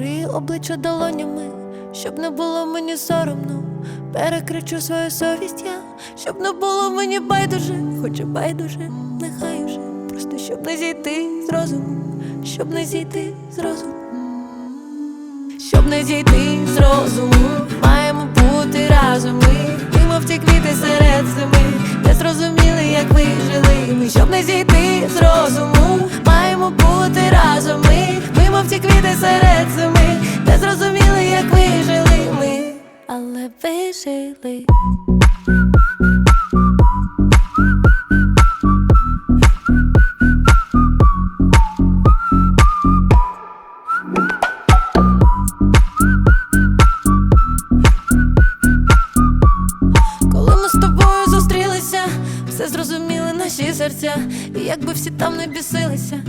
Прикрию обличчя долонями, щоб не було мені соромно. Перекричу свою совість я, щоб не було мені байдуже, хоч і байдуже, нехай уже, просто щоб не зійти з розуму, щоб не зійти з розуму. Щоб не зійти з розуму, маємо бути разом ми, ми мов ті квіти серед зими, не зрозуміли, як ви жили. Ми щоб не зійти з розуму, маємо бути разом ми, ми квіти серед зими, не зрозуміли, як вижили ми, але ви наші серця, і якби всі там не бісилися,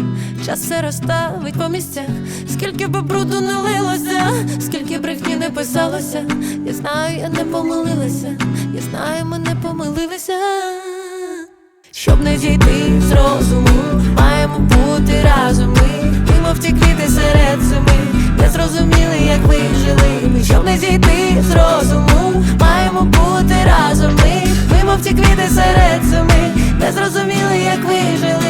час все розставить по місцях, скільки би бруду не лилося, скільки брехні не писалося, я знаю, я не помилилася, я знаю, ми не помилилися. Щоб не зійти з розуму, маємо бути зрозуміли, як вижили.